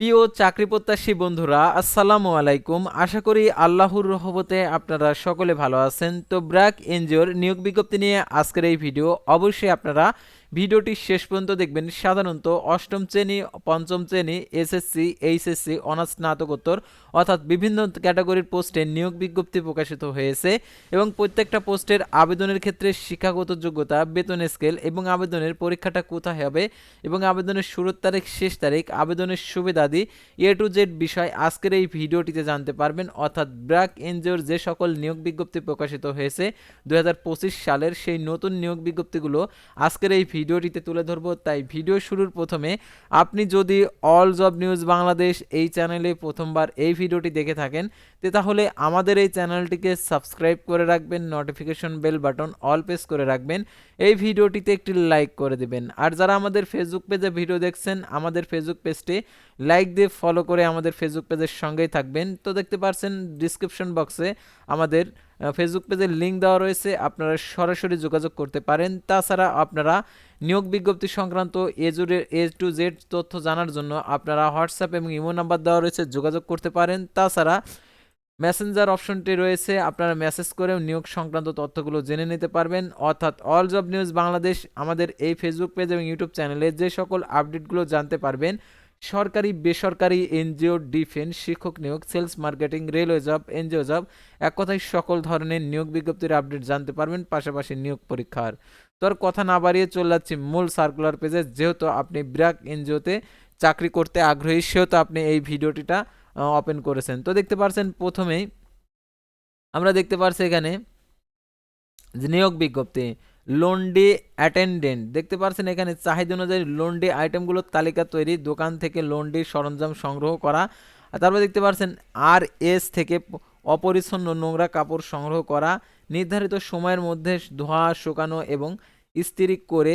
প্রিয় চাকরি প্রত্যাশী বন্ধুরা, আসসালামু আলাইকুম। আশা করি আল্লাহর রহমতে আপনারা সকলে ভালো আছেন। তো ব্র্যাক এনজিওর নিয়োগ বিজ্ঞপ্তি নিয়ে আজকের এই ভিডিও। অবশ্যই আপনারা ভিডিওটি শেষ পর্যন্ত দেখবেন। সাধারণত অষ্টম শ্রেণি, পঞ্চম শ্রেণি, এসএসসি, এইচএসসি, অনার্স, স্নাতকোত্তর অর্থাৎ বিভিন্ন ক্যাটাগরির পোস্টে নিয়োগ বিজ্ঞপ্তি প্রকাশিত হয়েছে এবং প্রত্যেকটা পোস্টের আবেদনের ক্ষেত্রে শিক্ষাগত যোগ্যতা, বেতন স্কেল এবং আবেদনের পরীক্ষাটা কোথায় হবে এবং আবেদনের শুরুর তারিখ, শেষ তারিখ, আবেদনের সুবিধাদি এ টু জেড বিষয় আজকের এই ভিডিওটিতে জানতে পারবেন। অর্থাৎ ব্র্যাক এনজিওর যে সকল নিয়োগ বিজ্ঞপ্তি প্রকাশিত হয়েছে দু হাজার পঁচিশ সালের সেই নতুন নিয়োগ বিজ্ঞপ্তিগুলো আজকের এই ভিডিওটিতে তুলে ধরবো, তাই ভিডিও শুরুর প্রথমে আপনি যদি অল জব নিউজ বাংলাদেশ এই চ্যানেলে প্রথমবার এই ভিডিওটি দেখে থাকেন, তে তাহলে আমাদের এই চ্যানেলটিকে সাবস্ক্রাইব করে রাখবেন notification bell button all press করে রাখবেন এই ভিডিওটিতে একটি লাইক করে দিবেন। আর যারা আমাদের ফেসবুক পেজে ভিডিও দেখছেন, আমাদের ফেসবুক পেজটি লাইক দিয়ে ফলো করে আমাদের ফেসবুক পেজের সঙ্গেই থাকবেন। তো দেখতে পারছেন ডিসক্রিপশন বক্সে আমাদের ফেসবুক পেজের লিঙ্ক দেওয়া রয়েছে। আপনারা সরাসরি যোগাযোগ করতে পারেন। তাছাড়া আপনারা নিয়োগ বিজ্ঞপ্তি সংক্রান্ত এ জুড়ে এ টু জেড তথ্য জানার জন্য আপনারা হোয়াটসঅ্যাপ এবং ইমো নাম্বার দেওয়া রয়েছে, যোগাযোগ করতে পারেন। তাছাড়া মেসেঞ্জার অপশনটি রয়েছে, আপনারা মেসেজ করেও নিয়োগ সংক্রান্ত তথ্যগুলো জেনে নিতে পারবেন। অর্থাৎ অল জব নিউজ বাংলাদেশ, আমাদের এই ফেসবুক পেজ এবং ইউটিউব চ্যানেলে যে সকল আপডেটগুলো জানতে পারবেন, সরকারি, বেসরকারি, এনজিও ডিফেন্স শিক্ষক নিয়োগ sales marketing railway job NGO job এক কথায় সকল ধরনের নিয়োগ বিজ্ঞপ্তির আপডেট জানতে পারবেন, পাশাপাশি নিয়োগ পরীক্ষার। তোর কথা না বাড়িয়ে চলে যাচ্ছি মূল সার্কুলার পেজে যেহেতু আপনি ব্র্যাক এনজিওতে চাকরি করতে আগ্রহী, সেহেতু আপনি এই ভিডিওটিটা ওপেন করেছেন। তো দেখতে পারছেন প্রথমেই আমরা দেখতে পারছি এখানে যে নিয়োগ বিজ্ঞপ্তি লোন্ডি অ্যাটেন্ডেন্ট দেখতে পারছেন এখানে চাহিদা অনুযায়ী লোন্ডি আইটেমগুলোর তালিকা তৈরি, দোকান থেকে লোন্ডি সরঞ্জাম সংগ্রহ করা। আর তারপর দেখতে পারছেন আর এস থেকে অপরিচ্ছন্ন নোংরা কাপড় সংগ্রহ করা, নির্ধারিত সময়ের মধ্যে ধোয়া শুকানো এবং ইস্ত্রি করে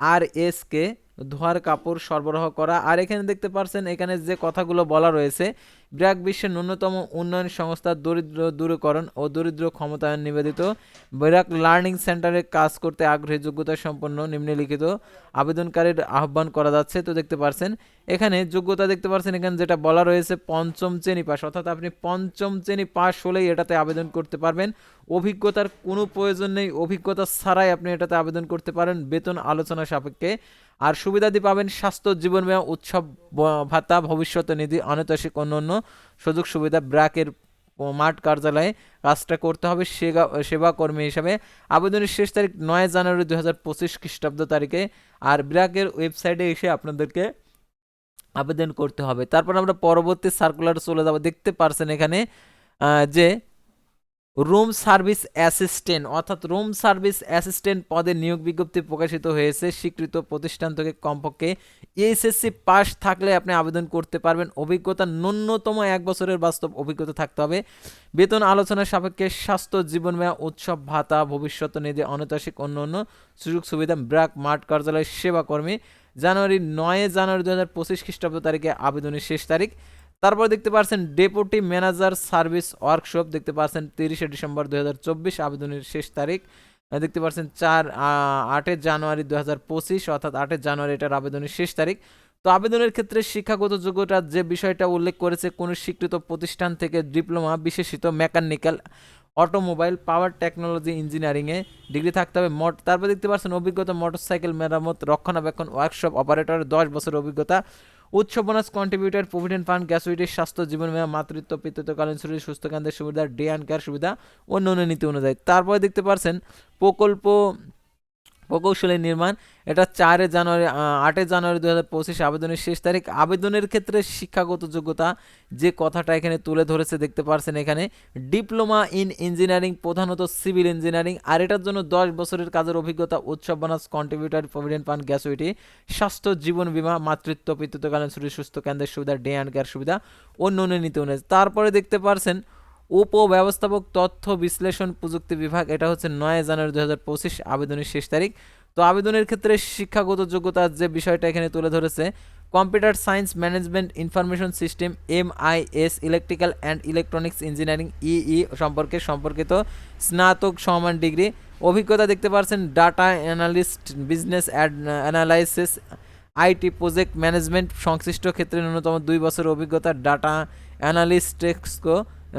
আর এসকে ধোয়ার কাপড় সরবরাহ করা। আর এখানে দেখতে পারছেন এখানে যে কথাগুলো বলা রয়েছে ব্র্যাক বিশ্বের ন্যূনতম উন্নয়ন সংস্থা দরিদ্র দূরীকরণ ও দরিদ্র ক্ষমতায়ন নিবেদিত। ব্র্যাক লার্নিং সেন্টারে কাজ করতে আগ্রহী যোগ্যতা সম্পন্ন নিম্নলিখিত আবেদনকারীর আহ্বান করা যাচ্ছে। তো দেখতে পারছেন, এখানে যোগ্যতা দেখতে পারছেন, এখানে যেটা বলা রয়েছে, পঞ্চম শ্রেণি পাস অর্থাৎ আপনি পঞ্চম শ্রেণি পাস হলেই এটাতে আবেদন করতে পারবেন। অভিজ্ঞতার কোনো প্রয়োজন নেই, অভিজ্ঞতা ছাড়াই আপনি এটাতে আবেদন করতে পারেন বেতন আলোচনা সাপেক্ষে। আর সুবিধাদি পাবেন স্বাস্থ্য জীবন বীমা উৎসব ভাতা, ভবিষ্যৎ নিধি অনৈতসিক অন্যান্য সুযোগ সুবিধা ব্র্যাকের মাঠ কার্যালয়ে কাজটা করতে হবে সেবা সেবাকর্মী হিসাবে। আবেদনের শেষ তারিখ নয় জানুয়ারি দু হাজার পঁচিশ খ্রিস্টাব্দ তারিখে আর ব্র্যাকের ওয়েবসাইটে এসে আপনাদেরকে আবেদন করতে হবে। তারপর আমরা পরবর্তী সার্কুলার চলে যাব। দেখতে পারছেন এখানে যে রুম সার্ভিস অ্যাসিস্ট্যান্ট, অর্থাৎ রুম সার্ভিস অ্যাসিস্ট্যান্ট পদে নিয়োগ বিজ্ঞপ্তি প্রকাশিত হয়েছে। স্বীকৃত প্রতিষ্ঠান থেকে কমপক্ষে এইচএসসি পাস থাকলে আপনি আবেদন করতে পারবেন। অভিজ্ঞতা ন্যূনতম এক বছরের বাস্তব অভিজ্ঞতা থাকতে হবে। বেতন আলোচনার সাপেক্ষে স্বাস্থ্য জীবন মেয়া উৎসব, ভাতা, ভবিষ্যৎ নিধি অনৈতাসিক অন্য অন্য সুযোগ সুবিধা, ব্র্যাক মাঠ কার্যালয় সেবা কর্মী জানুয়ারি নয় জানুয়ারি দু হাজার পঁচিশ খ্রিস্টাব্দ তারিখে আবেদনের শেষ তারিখ। তারপর দেখতে পাচ্ছেন ডেপুটি ম্যানেজার সার্ভিস ওয়ার্কশপ, দেখতে পাচ্ছেন তিরিশে ডিসেম্বর দু হাজার চব্বিশ, আবেদনের শেষ তারিখ। দেখতে পাচ্ছেন চার আটের জানুয়ারি দু হাজার পঁচিশ, অর্থাৎ আটের জানুয়ারি এটার আবেদনের শেষ তারিখ। তো আবেদনের ক্ষেত্রে শিক্ষাগত যোগ্যতা যে বিষয়টা উল্লেখ করেছে, কোনো স্বীকৃত প্রতিষ্ঠান থেকে ডিপ্লোমা, বিশেষিত মেকানিক্যাল, অটোমোবাইল, পাওয়ার টেকনোলজি, ইঞ্জিনিয়ারিংয়ে ডিগ্রি থাকতে হবে, মোট, তারপর দেখতে পাচ্ছেন অভিজ্ঞতা মোটরসাইকেল মেরামত, রক্ষণাবেক্ষণ, ওয়ার্কশপ অপারেটর দশ বছর অভিজ্ঞতা। উৎস বোনাস কন্ট্রিবিউটার প্রভিডেন্ট ফান্ড গ্যাসুইটির স্বাস্থ্য জীবন বিমা, মাতৃত্ব, পিতৃত্বকালীন শরীর সুস্থ কেন্দ্রের সুবিধা ডে অ্যান্ড কেয়ার সুবিধা অন্য অন্য নীতি অনুযায়ী। তারপরে দেখতে পারছেন প্রকল্প প্রকৌশলী নির্মাণ। এটা চারে জানুয়ারি আটে জানুয়ারি দু হাজার পঁচিশ আবেদনের শেষ তারিখ। আবেদনের ক্ষেত্রে শিক্ষাগত যোগ্যতা যে কথাটা এখানে তুলে ধরেছে দেখতে পারছেন এখানে। ডিপ্লোমা ইন ইঞ্জিনিয়ারিং, প্রধানত সিভিল ইঞ্জিনিয়ারিং। আর এটার জন্য দশ বছরের কাজের অভিজ্ঞতা উৎসব bonus contributor provident fund gratuity স্বাস্থ্য, জীবন বীমা, মাতৃত্ব পিতৃত্বকালীন শরীর সুস্থ কেন্দ্রের সুবিধা ডে অ্যান্ড কেয়ার সুবিধা অন্য অন্য নীতি অনুযায়ী। তারপরে দেখতে পারছেন উপব্যবস্থাপক তথ্য বিশ্লেষণ প্রযুক্তি বিভাগ, এটা হচ্ছে নয় জানুয়ারি দু হাজার পঁচিশ আবেদনের শেষ তারিখ। তো আবেদনের ক্ষেত্রে শিক্ষাগত যোগ্যতার যে বিষয়টা এখানে তুলে ধরেছে, computer science management information system M I S electrical and electronics engineering, EE সম্পর্কে সম্পর্কিত স্নাতক সমান ডিগ্রি। অভিজ্ঞতা দেখতে পারছেন, data analyst, business analysis, IT project management, সংশ্লিষ্ট ক্ষেত্রে ন্যূনতম দুই বছরের অভিজ্ঞতা, ডাটা অ্যানালিস্ট টেক্সকো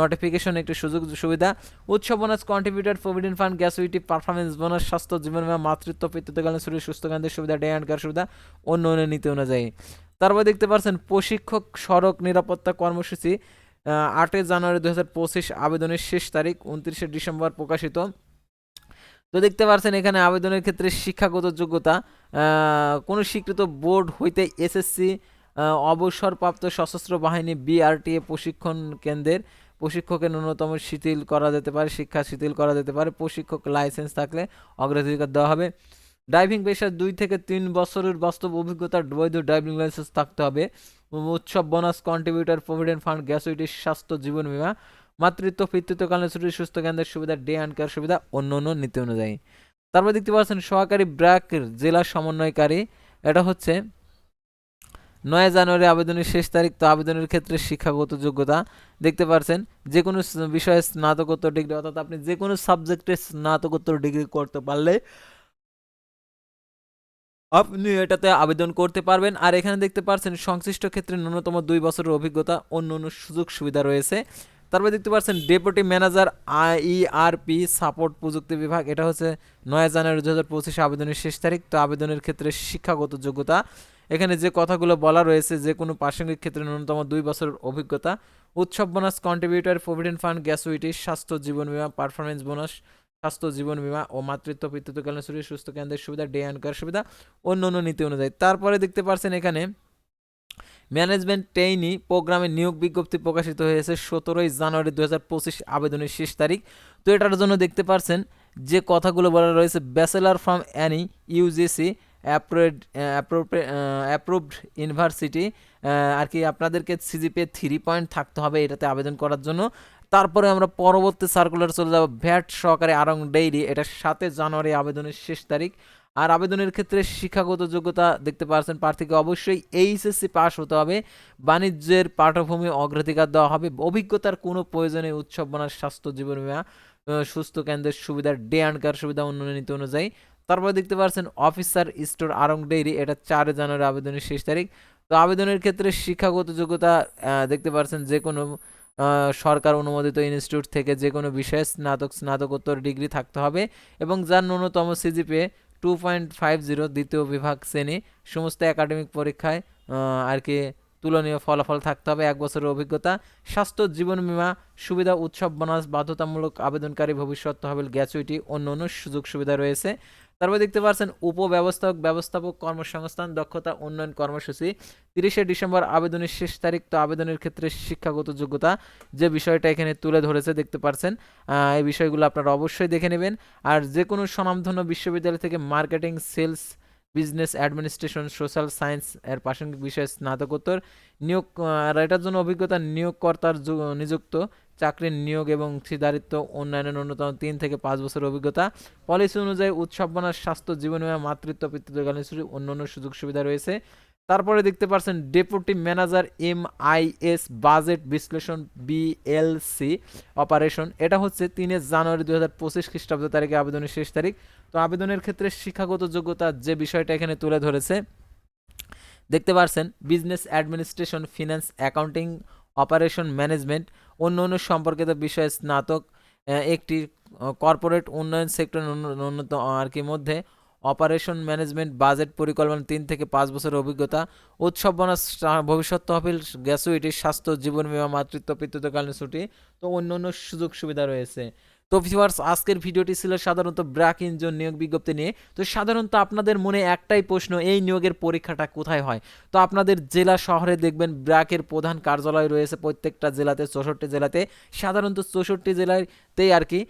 নোটিফিকেশন একটি সুযোগ সুবিধা। উৎসব bonus contributor provident fund gratuity performance bonus স্বাস্থ্য, জীবন বীমা, মাতৃত্ব, পিতৃত্বকালীন সুস্থ কেন্দ্রের সুবিধা ডে অ্যান্ড সুবিধা, অন্য অন্য নীতি অনুযায়ী। তারপর দেখতে পাচ্ছেন, প্রশিক্ষক সড়ক নিরাপত্তা কর্মসূচি আটই জানুয়ারি দু হাজার পঁচিশ আবেদনের শেষ তারিখ, উনত্রিশে ডিসেম্বর প্রকাশিত। তো দেখতে পাচ্ছেন, এখানে আবেদনের ক্ষেত্রে শিক্ষাগত যোগ্যতা কোনো স্বীকৃত বোর্ড হইতে এসএসসি অবসরপ্রাপ্ত সশস্ত্র বাহিনী, বিআরটিএ প্রশিক্ষণ কেন্দ্রের প্রশিক্ষকের ন্যূনতম শিথিল করা যেতে পারে, শিক্ষা শিথিল করা যেতে পারে, প্রশিক্ষক লাইসেন্স থাকলে অগ্রাধিকার দেওয়া হবে। ড্রাইভিং পেশার দুই থেকে তিন বছরের বাস্তব অভিজ্ঞতার বৈধ ড্রাইভিং লাইসেন্স থাকতে হবে। উৎসব bonus contributor provident fund gratuity স্বাস্থ্য, জীবন বীমা, মাতৃত্ব, পিতৃত্বকালীন ছুটি, সুস্থ কেন্দ্রের সুবিধা ডে অ্যান্ড কেয়ার সুবিধা, অন্য অন্য নীতি অনুযায়ী। তারপর দেখতে পাচ্ছেন সহকারী ব্র্যাক জেলা সমন্বয়কারী। এটা হচ্ছে নয় জানুয়ারি আবেদনের শেষ তারিখ তো আবেদনের ক্ষেত্রে শিক্ষাগত যোগ্যতা। দেখতে পাচ্ছেন যে কোনো বিষয়ে স্নাতকোত্তর ডিগ্রি, অর্থাৎ আপনি যে কোনো সাবজেক্টে স্নাতকোত্তর ডিগ্রি করতে পারলে আপনি এটাতে আবেদন করতে পারবেন। আর এখানে দেখতে পাচ্ছেন সংশ্লিষ্ট ক্ষেত্রে ন্যূনতম দুই বছরের অভিজ্ঞতা, অন্য অন্য সুযোগ সুবিধা রয়েছে। তারপরে দেখতে পাচ্ছেন ডেপুটি ম্যানেজার আইইআরপি সাপোর্ট প্রযুক্তি বিভাগ, এটা হচ্ছে নয় জানুয়ারি দু হাজার পঁচিশে আবেদনের শেষ তারিখ, তো আবেদনের ক্ষেত্রে শিক্ষাগত যোগ্যতা। এখানে যে কথাগুলো বলা রয়েছে যে কোনো প্রাসঙ্গিক ক্ষেত্রে ন্যূনতম দুই বছরের অভিজ্ঞতা, উৎসব bonus contributor provident fund gratuity স্বাস্থ্য জীবন বিমা পারফরমেন্স বোনাস, স্বাস্থ্য জীবন বিমা ও মাতৃত্ব, পিতৃত্বকালীন শরীর সুস্থ কেন্দ্রের সুবিধা ডে অ্যান্ড কেয়ার সুবিধা, অন্য অন্য নীতি অনুযায়ী। তারপরে দেখতে পারছেন এখানে ম্যানেজমেন্ট ট্রেইনি প্রোগ্রামে নিয়োগ বিজ্ঞপ্তি প্রকাশিত হয়েছে সতেরোই জানুয়ারি দু হাজার পঁচিশ আবেদনের শেষ তারিখ। তো এটার জন্য দেখতে পারছেন যে কথাগুলো বলা রয়েছে bachelor from any UGC approved approved university আর কি আপনাদেরকে সিজিপে থ্রি পয়েন্ট থাকতে হবে এটাতে আবেদন করার জন্য। তারপরে আমরা পরবর্তী সার্কুলার চলে যাব, ভ্যাট সহকারে আরং ডেইরি এটা সাতে জানুয়ারি আবেদনের শেষ তারিখ। আর আবেদনের ক্ষেত্রে শিক্ষাগত যোগ্যতা দেখতে পাচ্ছেন প্রার্থীকে অবশ্যই এইচএসসি পাস হতে হবে, বাণিজ্যের পাঠভূমি অগ্রাধিকার দেওয়া হবে, অভিজ্ঞতার কোনো প্রয়োজনে উৎসব বনার স্বাস্থ্য জীবন বীমা সুস্থ কেন্দ্রের সুবিধা, ডে অ্যান্ড কেয়ার সুবিধা উন্নয়ন নীতি অনুযায়ী তারপরে দেখতে পাচ্ছেন অফিসার স্টোর আরং ডেইরি, এটা চার জানুয়ারি আবেদনের শেষ তারিখ। তো আবেদনের ক্ষেত্রে শিক্ষাগত যোগ্যতা দেখতে পাচ্ছেন যে কোনো সরকার অনুমোদিত ইনস্টিটিউট থেকে যে কোনো বিষয়ে স্নাতক, স্নাতকোত্তর ডিগ্রি থাকতে হবে এবং যার ন্যূনতম CGPA two point five zero দ্বিতীয় বিভাগ শ্রেণি, সমস্ত একাডেমিক পরীক্ষায় আর কি তুলনীয় ফলাফল থাকতে হবে, এক বছরের অভিজ্ঞতা, স্বাস্থ্য, জীবন বীমা, সুবিধা, উৎসব, বোনাস, বাধ্যতামূলক আবেদনকারী ভবিষ্যৎ তহবিল, গ্যাচুইটি অন্য অন্য সুযোগ সুবিধা রয়েছে। তারপর দেখতে পাচ্ছেন উপব্যবস্থাপক, ব্যবস্থাপক কর্মসংস্থান, দক্ষতা উন্নয়ন কর্মসূচি, তিরিশে ডিসেম্বর আবেদনের শেষ তারিখ, তো আবেদনের ক্ষেত্রে শিক্ষাগত যোগ্যতা যে বিষয়টা এখানে তুলে ধরেছে, দেখতে পাচ্ছেন এই বিষয়গুলো আপনারা অবশ্যই দেখে নেবেন। আর যে কোনো স্বনামধন্য বিশ্ববিদ্যালয় থেকে marketing, sales, business administration, social science এর প্রাসঙ্গিক বিষয়ে স্নাতকোত্তর নিয়োগ আর এটার জন্য অভিজ্ঞতা নিয়োগকর্তার নিযুক্ত চাকরির নিয়োগ এবং অংশীদারিত্ব উন্নয়নের ন্যূনতম তিন থেকে পাঁচ বছরের অভিজ্ঞতা। পলিসি অনুযায়ী উৎসবনার স্বাস্থ্য, জীবন বীমা মাতৃত্ব পিতৃত্বকালীন ছুটি অন্যান্য সুযোগ সুবিধা রয়েছে। তারপরে দেখতে পাচ্ছেন deputy manager M I S budget বিশ্লেষণ বিএলসি অপারেশন। এটা হচ্ছে তিনে জানুয়ারি দুই হাজার পঁচিশ খ্রিস্টাব্দ তারিখে আবেদনের শেষ তারিখ। তো আবেদনের ক্ষেত্রে শিক্ষাগত যোগ্যতা যে বিষয়টা এখানে তুলে ধরেছে, দেখতে পাচ্ছেন business administration, finance, accounting, operation management অন্য অন্য সম্পর্কিত বিষয়ে স্নাতক একটি কর্পোরেট উন্নয়ন সেক্টর উন্নত আর কি মধ্যে অপারেশন ম্যানেজমেন্ট বাজেট পরিকল্পনা তিন থেকে পাঁচ বছরের অভিজ্ঞতা, উৎসব বোনাস ভবিষ্যৎ তহবিল, গ্যাসুইটি, স্বাস্থ্য, জীবন বিমা, মাতৃত্ব, পিতৃত্বকালীন ছুটি, তো অন্য অন্য সুযোগ সুবিধা রয়েছে। তো ভিউয়ার্স, আজকের ভিডিওটি ছিল সাধারণত ব্র্যাক ইঞ্জন নিয়োগ বিজ্ঞপ্তি নিয়ে। তো সাধারণত আপনাদের মনে একটাই প্রশ্ন, এই নিয়োগের পরীক্ষাটা কোথায় হয়? তো আপনাদের জেলা শহরে দেখবেন ব্র্যাকের প্রধান কার্যালয় রয়েছে প্রত্যেকটা জেলাতে, চৌষট্টি জেলাতে। সাধারণত চৌষট্টি জেলাতেই আর কি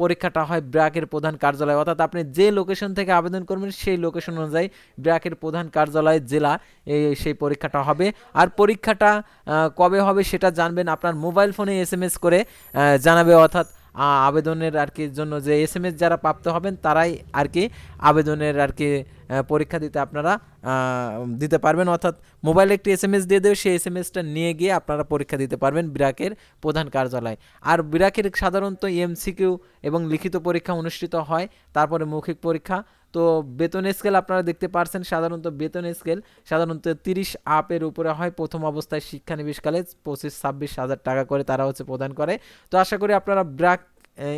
পরীক্ষাটা হয় ব্র্যাকের প্রধান কার্যালয়। অর্থাৎ আপনি যে লোকেশন থেকে আবেদন করবেন সেই লোকেশন অনুযায়ী ব্র্যাকের প্রধান কার্যালয়, জেলা এই, সেই পরীক্ষাটা হবে। আর পরীক্ষাটা কবে হবে সেটা জানবেন আপনার মোবাইল ফোনে এস করে জানাবে। অর্থাৎ আবেদনের আর কি জন্য যে এস এম এস যারা প্রাপ্ত হবেন, তারাই আর কি আবেদনের আর কি পরীক্ষা দিতে আপনারা দিতে পারবেন। অর্থাৎ মোবাইলে একটি এস এম এস দিয়ে দেবে, সেই এস এম এসটা নিয়ে গিয়ে আপনারা পরীক্ষা দিতে পারবেন বিরাকের প্রধান কার্যালয়। আর বিরাকের সাধারণত এমসিকিউ এবং লিখিত পরীক্ষা অনুষ্ঠিত হয়, তারপরে মৌখিক পরীক্ষা তো বেতন স্কেল আপনারা দেখতে পারছেন, সাধারণত বেতন স্কেল সাধারণত তিরিশ আপের উপরে হয়। প্রথম অবস্থায় শিক্ষানিবেশকালে পঁচিশ, ছাব্বিশ হাজার টাকা করে তারা হচ্ছে প্রদান করে। তো আশা করি আপনারা ব্র্যাক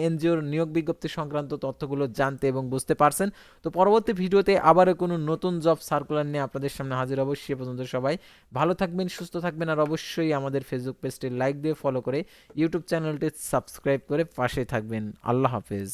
এনজিওর নিয়োগ বিজ্ঞপ্তি সংক্রান্ত তথ্যগুলো জানতে এবং বুঝতে পারছেন। তো পরবর্তী ভিডিওতে আবারও কোনো নতুন জব সার্কুলার নিয়ে আপনাদের সামনে হাজির অবশ্যই পর্যন্ত সবাই ভালো থাকবেন, সুস্থ থাকবেন আর অবশ্যই আমাদের ফেসবুক পেজটি লাইক দিয়ে ফলো করে ইউটিউব চ্যানেলটি সাবস্ক্রাইব করে পাশে থাকবেন। আল্লাহ হাফেজ।